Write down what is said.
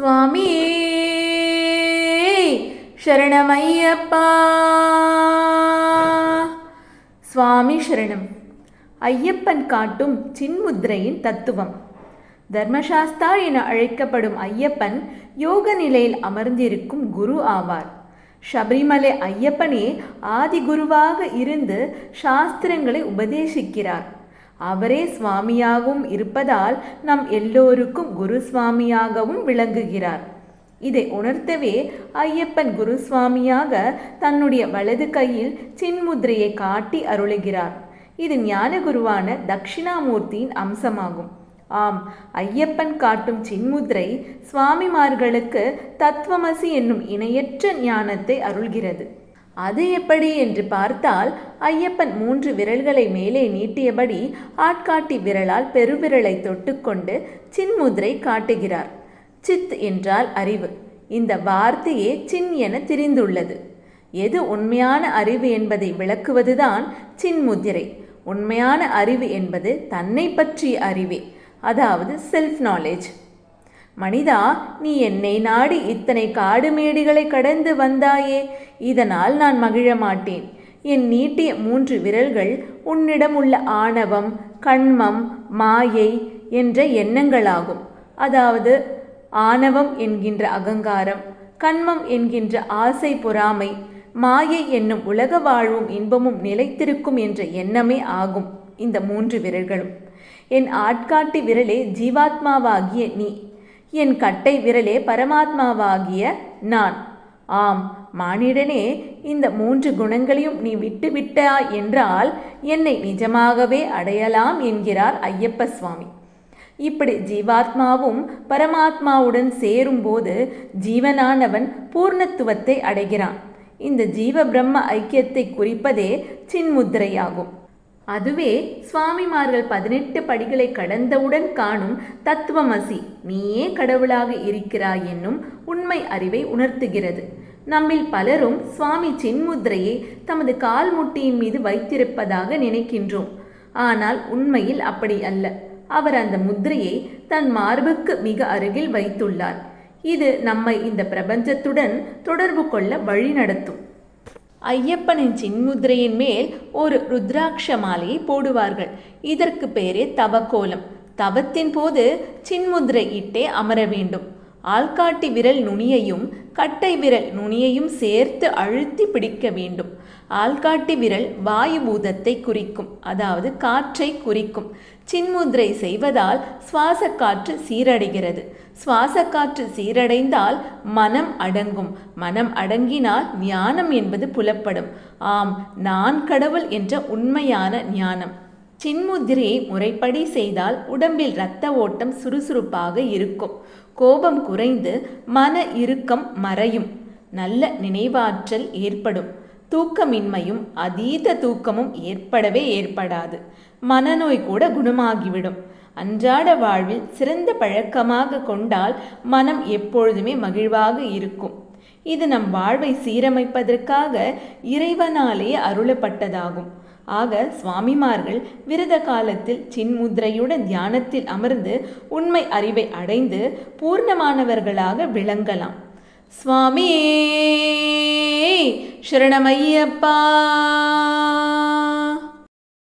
சுவாமியே சரணமையப்பா சுவாமி சரணம். ஐயப்பன் காட்டும் சின்முத்ரையின் தத்துவம். தர்மசாஸ்தா என அழைக்கப்படும் ஐயப்பன் யோக நிலையில் அமர்ந்திருக்கும் குரு ஆவார். சபரிமலை ஐயப்பனே ஆதி குருவாக இருந்து சாஸ்திரங்களை உபதேசிக்கிறார். அவரே சுவாமியாகவும் இருப்பதால் நம் எல்லோருக்கும் குரு சுவாமியாகவும் விளங்குகிறார். இதை உணர்த்தவே ஐயப்பன் குரு சுவாமியாக தன்னுடைய வலது கையில் சின்முத்திரையை காட்டி அருளுகிறார். இது ஞான குருவான தட்சிணாமூர்த்தியின் அம்சமாகும். ஆம் ஐயப்பன் காட்டும் சின்முத்திரை சுவாமிமார்களுக்கு தத்துவமசி என்னும் இணையற்ற ஞானத்தை அருள்கிறது. அது எப்படி என்று பார்த்தால் ஐயப்பன் மூன்று விரல்களை மேலே நீட்டியபடி ஆட்காட்டி விரலால் பெருவிரலை தொட்டுக்கொண்டு சின்முதிரை காட்டுகிறார். சித் என்றால் அறிவு. இந்த வார்த்தையே சின் என திரிந்துள்ளது. எது உண்மையான அறிவு என்பதை விளக்குவதுதான் சின்முதிரை. உண்மையான அறிவு என்பது தன்னை பற்றிய அறிவே. அதாவது செல்ஃப் நாலேஜ் மனிதா நீ என்னை நாடி இத்தனை காடு மேடுகளை கடந்து வந்தாயே. இதனால் நான் மகிழ மாட்டேன். என் நீட்டிய மூன்று விரல்கள் உன்னிடம் உள்ள ஆணவம் கண்மம் மாயை என்ற எண்ணங்களாகும். அதாவது ஆணவம் என்கின்ற அகங்காரம் கண்மம் என்கின்ற ஆசை பொறாமை மாயை என்னும் உலக வாழ்வும் இன்பமும் நிலைத்திருக்கும் என்ற எண்ணமே ஆகும் இந்த மூன்று விரல்களும். என் ஆட்காட்டி விரலே ஜீவாத்மாவாகிய நீ என் கட்டை விரலே பரமாத்மாவாகிய நான். ஆம் மானிடனே இந்த மூன்று குணங்களையும் நீ விட்டுவிட்டாய் என்றால் என்னை நிஜமாகவே அடையலாம் என்கிறார் ஐயப்ப சுவாமி. இப்படி ஜீவாத்மாவும் பரமாத்மாவுடன் சேரும்போது ஜீவனானவன் பூர்ணத்துவத்தை அடைகிறான். இந்த ஜீவ பிரம்ம ஐக்கியத்தை குறிப்பதே சின்முத்திரையாகும். அதுவே சுவாமிமார்கள் பதினெட்டு படிகளை கடந்தவுடன் காணும் தத்துவமசி. நீயே கடவுளாக இருக்கிறாய் என்னும் உண்மை அறிவை உணர்த்துகிறது. நம்மில் பலரும் சுவாமி சின்முத்திரையை தமது கால் முட்டியின் மீது வைத்திருப்பதாக நினைக்கின்றோம். ஆனால் உண்மையில் அப்படி அல்ல. அவர் அந்த முத்திரையை தன் மார்புக்கு மிக அருகில் வைத்துள்ளார். இது நம்மை இந்த பிரபஞ்சத்துடன் தொடர்பு கொள்ள வழிநடத்தும். ஐயப்பனின் சின்முத்திரையின் மேல் ஒரு ருத்ராட்ச மாலையை போடுவார்கள். இதற்கு பேரே தவக்கோலம். தவத்தின் போது சின்முத்திரை இட்டே அமர வேண்டும். ஆள்காட்டி விரல் நுனியையும் கட்டை விரல் நுனியையும் சேர்த்து அழுத்தி பிடிக்க வேண்டும். ஆள்காட்டி விரல் வாயு பூதத்தை குறிக்கும் அதாவது காற்றை குறிக்கும். சின்முத்ரை செய்வதால் சுவாச காற்று சீரடைகிறது. சுவாச காற்று சீரடைந்தால் மனம் அடங்கும். மனம் அடங்கினால் ஞானம் என்பது புலப்படும். ஆம் நான் கடவுள் என்ற உண்மையான ஞானம். சின்முத்திரையை முறைப்படி செய்தால் உடம்பில் இரத்த ஓட்டம் சுறுசுறுப்பாக இருக்கும். கோபம் குறைந்து மன இறுக்கம் மறையும். நல்ல நினைவாற்றல் ஏற்படும். தூக்கமின்மையும் அதீத தூக்கமும் ஏற்படவே ஏற்படாது. மனநோய் கூட குணமாகிவிடும். அன்றாட வாழ்வில் சிறந்த பழக்கமாக கொண்டால் மனம் எப்பொழுதுமே மகிழ்வாக இருக்கும். இது நம் வாழ்வை சீரமைப்பதற்காக இறைவனாலே அருளப்பட்டதாகும். ஆக சுவாமிமார்கள் விரத காலத்தில் சின்முத்ரையுடன் தியானத்தில் அமர்ந்து உண்மை அறிவை அடைந்து பூர்ணமானவர்களாக விளங்கலாம். சுவாமியே சரணமையப்பா.